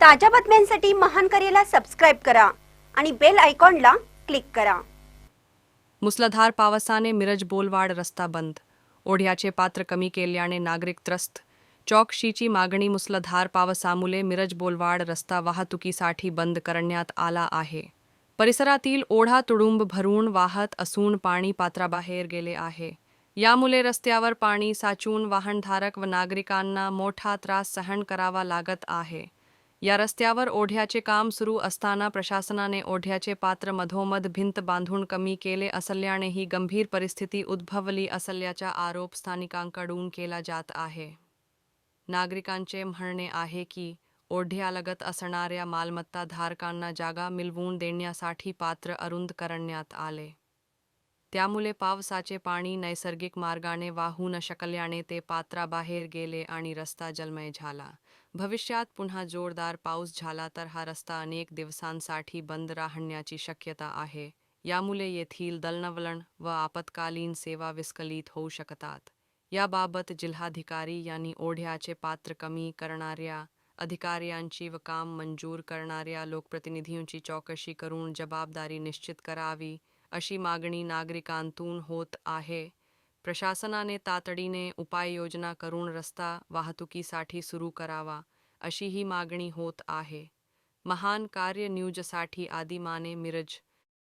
ताज्या बातम्यांसाठी महान करेला सबस्क्राईब करा आणि बेल आयकॉनला क्लिक करा. मुसळधार पावसाने मिरज बोलवाड रस्ता बंद. ओढ्याचे पात्र कमी केल्याने नागरिक त्रस्त. चौकशीची मागणी मुसळधार पावसामुळे मिरज बोलवाड रस्ता वाहतुकीसाठी बंद करण्यात आला आहे. परिसरातील ओढा तुडुंब भरून वाहत असून पाणी पात्राबाहेर गेले आहे. यामुळे रस्त्यावर पाणी साचून वाहनधारक व नागरिकांना मोठा त्रास सहन करावा लागत आहे. या रस्त्यावर ओढ्याचे काम सुरू असताना प्रशासनाने ओढ्याचे पात्र मधोमध भिंत बांधून कमी केले असल्याने ही गंभीर परिस्थिती उद्भवली असल्याचा आरोप स्थानिकांकडून केला जात आहे. नागरिकांचे म्हणणे आहे की ओढ्यालगत असणाऱ्या मालमत्ता धारकांना जागा मिळवून देण्यासाठी पात्र अरुंद करण्यात आले. त्यामुळे पावसाचे पाणी नैसर्गिक मार्गाने वाहू न शकल्याने ते पात्राबाहेर गेले आणि रस्ता जलमय झाला. भविष्यात पुन्हा जोरदार पाऊस झाला तर हा रस्ता अनेक दिवसांसाठी बंद राहण्याची शक्यता आहे. यामुळे येथील दलनवलन व आपत्कालीन सेवा विस्कलित होऊ शकतात. याबाबत जिल्हाधिकारी यांनी ओढ्याचे पात्र कमी करणाऱ्या अधिकाऱ्यांची व काम मंजूर करणाऱ्या लोकप्रतिनिधींची चौकशी करून जबाबदारी निश्चित करावी. अशी मागणी नागरिकांतून होत आहे. प्रशासनाने तातडीने उपाययोजना करून रस्ता वाहतुकीसाठी सुरू करावा अशी ही मागणी होत आहे. महान कार्य न्यूजसाठी आदिमाने मिरज